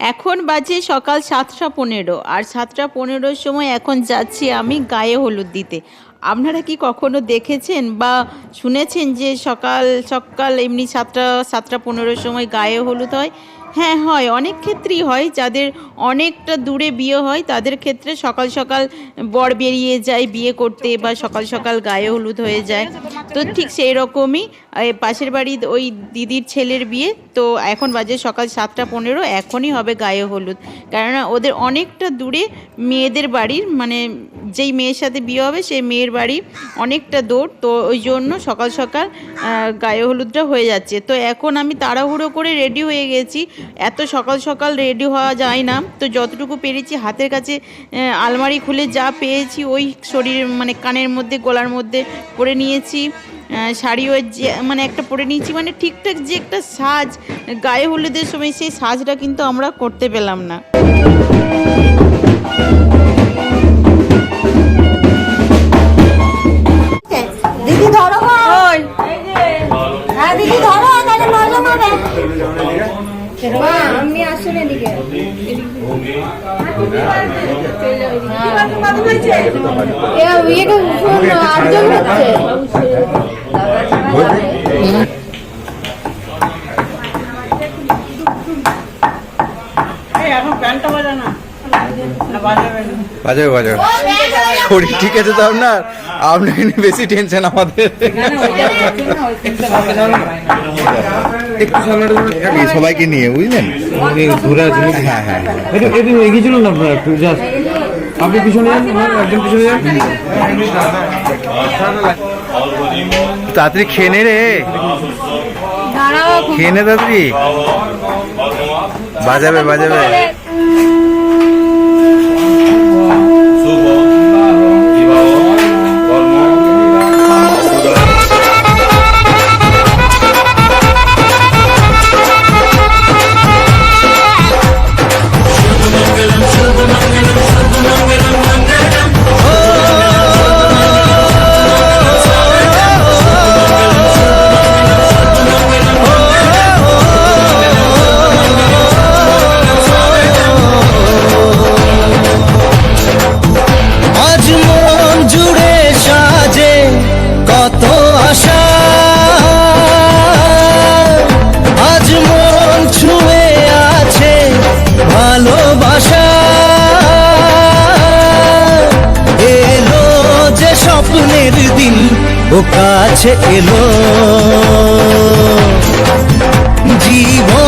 এখন বাজে সকাল সাতটা পনেরো, আর সাতটা পনেরোর সময় এখন যাচ্ছি আমি গায়ে হলুদ দিতে। আপনারা কি কখনো দেখেছেন বা শুনেছেন যে সকাল সকাল এমনি সাতটা সাতটা পনেরোর সময় গায়ে হলুদ হয়? হ্যাঁ হয়। অনেক ক্ষেত্রেই হয়। যাদের অনেকটা দূরে বিয়ে হয়, তাদের ক্ষেত্রে সকাল সকাল বর বেরিয়ে যায় বিয়ে করতে বা সকাল সকাল গায়ে হলুদ হয়ে যায়। তো ঠিক সেই রকমই। পাশের বাড়ির ওই দিদির ছেলের বিয়ে। তো এখন বাজে সকাল সাতটা পনেরো। এখনই হবে গায়ে হলুদ। কেননা ওদের অনেকটা দূরে মেয়েদের বাড়ির মানে যেই মেয়ের সাথে বিয়ে হবে, সেই মেয়ের বাড়ি অনেকটা দূর। তো ওই জন্য সকাল সকাল গায়ে হলুদটা হয়ে যাচ্ছে। তো এখন আমি তাড়াহুড়ো করে রেডি হয়ে গেছি। এত সকাল সকাল রেডি হওয়া যায় না। তো যতটুকু পেরেছি হাতের কাছে আলমারি খুলে যা পেয়েছি, ওই শরীরের মানে কানের মধ্যে, গলার মধ্যে পরে নিয়েছি। শাড়িও যে মানে একটা পরে নিয়েছি মানে ঠিকঠাক যে একটা সাজ, গায়ে হলুদের সময় সেই সাজটা কিন্তু আমরা করতে পেলাম না। এ, প্যান্টটা আটজন হচ্ছে বাজাবে বাজাবে। শরীর ঠিক আছে তো আপনার? আপনাকে বেশি টেনশন আমাদের। সবাইকে নিয়ে বুঝলেন? হ্যাঁ হ্যাঁ। একটু একটু এগিয়ে না আপনারা একটু জাস্ট আপনি পিছনে যান একজন পিছনে যান তাড়াতাড়ি খেয়ে নে রে। খেয়ে নে তাড়াতাড়ি। বাজাবে বাজাবে। ও কাছে এলো। জীবন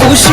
খুশি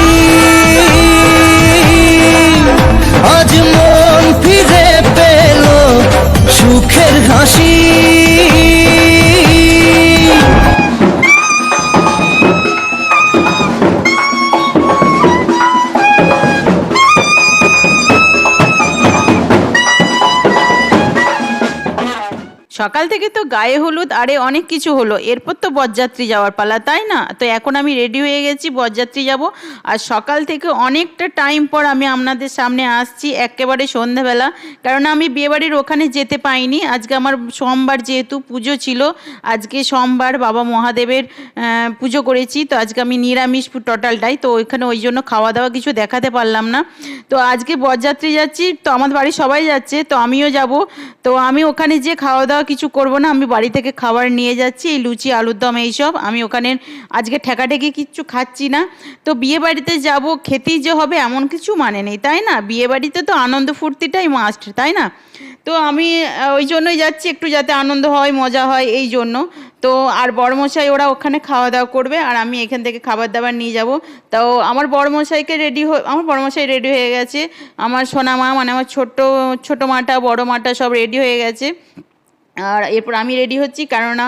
সকাল থেকে তো গায়ে হলুদ, আরে অনেক কিছু হলো। এরপর তো বরযাত্রী যাওয়ার পালা, তাই না? তো এখন আমি রেডি হয়ে গেছি, বরযাত্রী যাব। আর সকাল থেকে অনেকটা টাইম পর আমি আপনাদের সামনে আসছি, একেবারে সন্ধেবেলা কারণ আমি বিয়েবাড়ির ওখানে যেতে পাইনি। আজকে আমার সোমবার যেহেতু পুজো ছিল, আজকে সোমবার বাবা মহাদেবের পুজো করেছি। তো আজকে আমি নিরামিষ টোটালটাই, তো ওইখানে ওই জন্য খাওয়া দাওয়া কিছু দেখাতে পারলাম না। তো আজকে বরযাত্রী যাচ্ছি, তো আমাদের বাড়ির সবাই যাচ্ছে, তো আমিও যাব। তো আমি ওখানে যে খাওয়া দাওয়া কিছু করব না, আমি বাড়ি থেকে খাবার নিয়ে যাচ্ছি, এই লুচি, আলুর দম এইসব আমি ওখানে আজকে ঠেকাঠেকি কিচ্ছু খাচ্ছি না। তো বিয়ে বাড়িতে যাব, খেতেই যে হবে এমন কিছু মানে নেই, তাই না? বিয়ে বাড়িতে তো আনন্দ ফুর্তিটাই মাস্ট তাই না? তো আমি ওই জন্যই যাচ্ছি, একটু যাতে আনন্দ হয়, মজা হয়, এই জন্য। তো আর বড়মশাই ওরা ওখানে খাওয়া দাওয়া করবে, আর আমি এখান থেকে খাবার দাবার নিয়ে যাব। তো আমার বড়মশাইকে রেডি হয়ে, আমার বড়মশাই রেডি হয়ে গেছে। আমার সোনা মা মানে আমার ছোট ছোট মাটা বড় মাটা সব রেডি হয়ে গেছে। আর এরপর আমি রেডি হচ্ছি, কেননা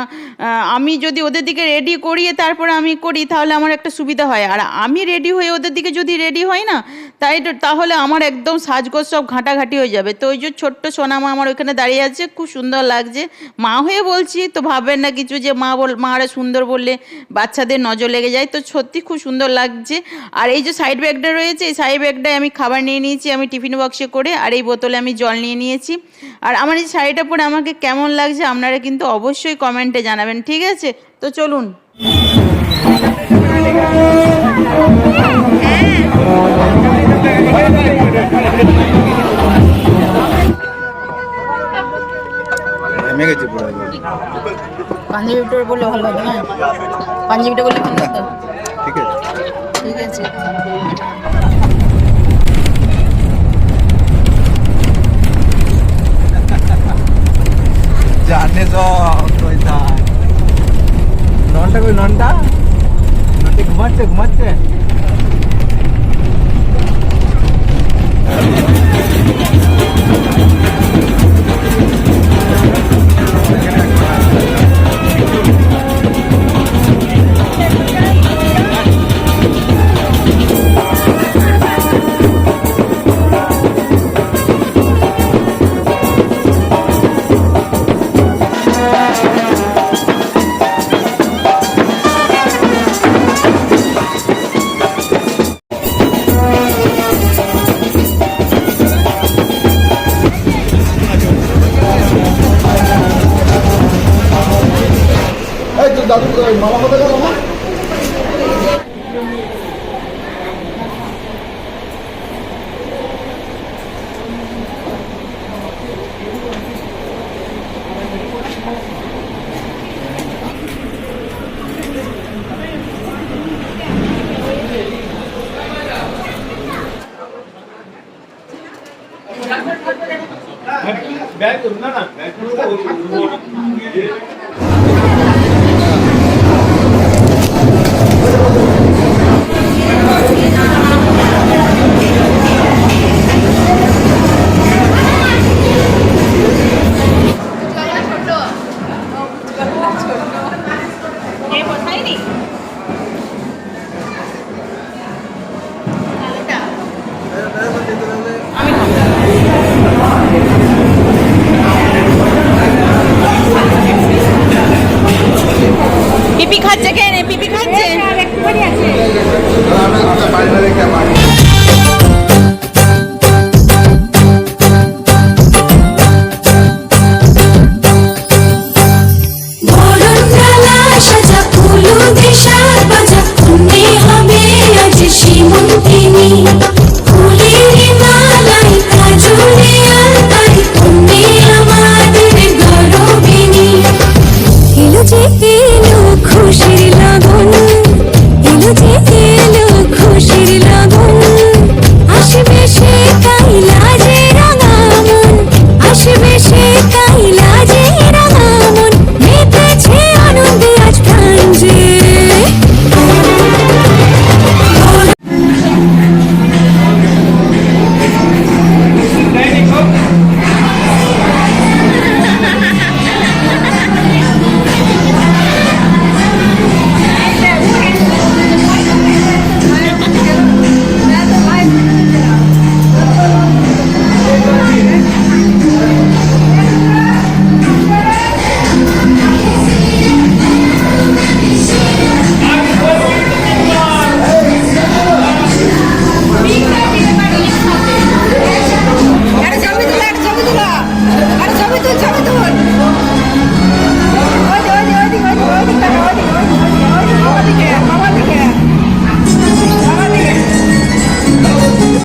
আমি যদি ওদের দিকে রেডি করিয়ে তারপরে আমি করি, তাহলে আমার একটা সুবিধা হয়। আর আমি রেডি হয়ে ওদের দিকে যদি রেডি হয় না, তাই তাহলে আমার একদম সাজগোজ সব ঘাঁটাঘাঁটি হয়ে যাবে। তো ওই যে ছোট্ট সোনামা আমার ওইখানে দাঁড়িয়ে আছে, খুব সুন্দর লাগছে। মা হয়ে বলছি, তো ভাববেন না কিছু যে মা বল, মা মারা সুন্দর বললে বাচ্চাদের নজর লেগে যায়, তো সত্যি খুব সুন্দর লাগছে। আর এই যে সাইড ব্যাগটা রয়েছে, এই সাইড ব্যাগটায় আমি খাবার নিয়ে নিয়েছি, আমি টিফিন বক্সে করে, আর এই বোতলে আমি জল নিয়ে নিয়েছি। আর আমার এই শাড়িটা পরে আমাকে কেমন লাগছে আপনারা কিন্তু অবশ্যই কমেন্টে জানাবেন ঠিক আছে? তো চলুন। পাঞ্জাবিটা বললে ভালো হবে না। পাঞ্জাবিটা বললে ভালো হতো ঠিক আছে। ঠিক আছে। ಹೊಂಟ ಮತ್ತೆ ಮತ್ತೆ. Belki belki ondan belki orada oyunu oynuyor. palma de সে